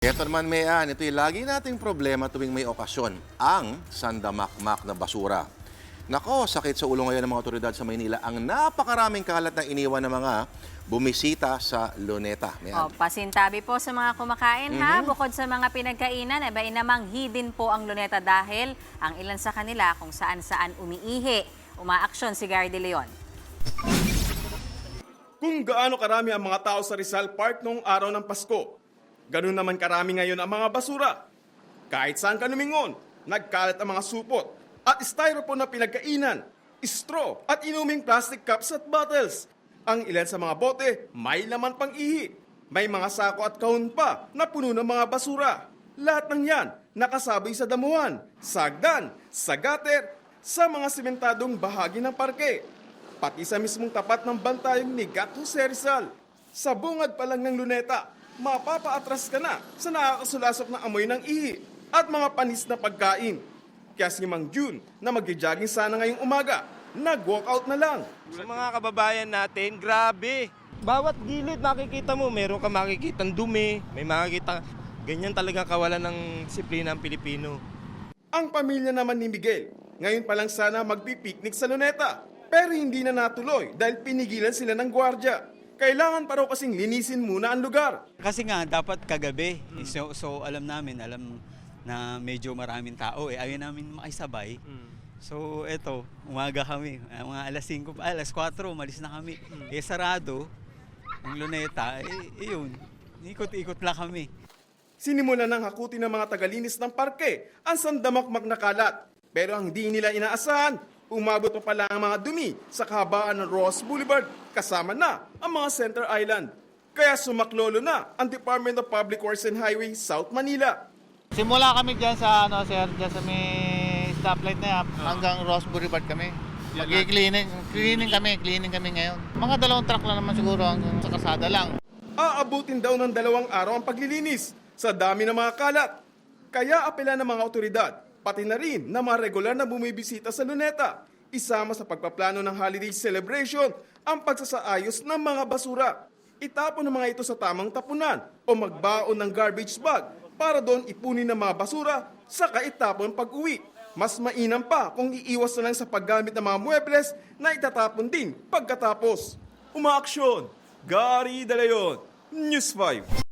Ito naman, Mayan, ito yung lagi nating problema tuwing may okasyon, ang sandamakmak na basura. Nako, sakit sa ulo ngayon ng mga otoridad sa Maynila ang napakaraming kalat na iniwan ng mga bumisita sa Luneta. O, Mayan. pasintabi po sa mga kumakain ha. Bukod sa mga pinagkainan, ay namang hidden po ang luneta dahil ang ilan sa kanila kung saan-saan umiihi. Umaaksyon si Gary De Leon. kung gaano karami ang mga tao sa Rizal Park noong araw ng Pasko. Ganun naman karami ngayon ang mga basura. Kahit saan ka lumingon, nagkalat ang mga supot at styrofoam na pinagkainan, straw at inuming plastic cups at bottles. Ang ilan sa mga bote may laman pang ihi. May mga sako at kahon pa na puno ng mga basura. Lahat ng yan nakasabay sa damuhan, sagdan, sa gutter, sa mga simentadong bahagi ng parke pati sa mismong tapat ng bantayong ni Gat Jose Rizal. Sa bungad pa lang ng luneta, mapapaatras ka na sa nakakasulasok na amoy ng ihi at mga panis na pagkain. Kaya si Mang June na magja-jogging sana ngayong umaga, nag-walkout na lang. Sa mga kababayan natin, grabe. Bawat gilid makikita mo, meron ka makikitang dumi, may makikita, ganyan talaga kawalan ng disiplina ang Pilipino. Ang pamilya naman ni Miguel, ngayon pa lang sana magpipiknik sa luneta. Pero hindi na natuloy dahil pinigilan sila ng gwardya. Kailangan pa raw kasing linisin muna ang lugar. Kasi nga, dapat kagabi. Eh, So, so alam namin, alam na medyo maraming tao. Eh. Ayaw namin makisabay. So, eto, umaga kami. Ah, Mga alas 5, pa, alas 4, umalis na kami. Eh, sarado. Ang luneta, eh, eh, yun. Ikot-ikot lang kami. Sinimulan ng hakuti ng mga tagalinis ng parke ang sandamakmak na kalat. Pero ang di nila inaasahan, umabot pa pala ang mga dumi sa kahabaan ng Ross Boulevard kasama na ang mga Center Island. Kaya sumaklolo na ang Department of Public Works and Highway South Manila. Simula kami dyan sa ano sir, dyan sa may stoplight na yan, hanggang Ross Boulevard kami. Mag-cleaning, cleaning kami, cleaning kami ngayon. Mga dalawang truck lang naman siguro hanggang sa kasada lang. Aabutin daw ng dalawang araw ang paglilinis sa dami ng mga kalat. Kaya apela ng mga otoridad, pati na rin na mga regular na bumibisita sa luneta, isama sa pagpaplano ng holiday celebration ang pagsasaayos ng mga basura. Itapon ng mga ito sa tamang tapunan o magbaon ng garbage bag para doon ipunin ng mga basura sa kaitapon pag-uwi. Mas mainam pa kung iiwas na lang sa paggamit ng mga muebles na itatapon din pagkatapos. Umaaksyon! Gary De Leon, News 5.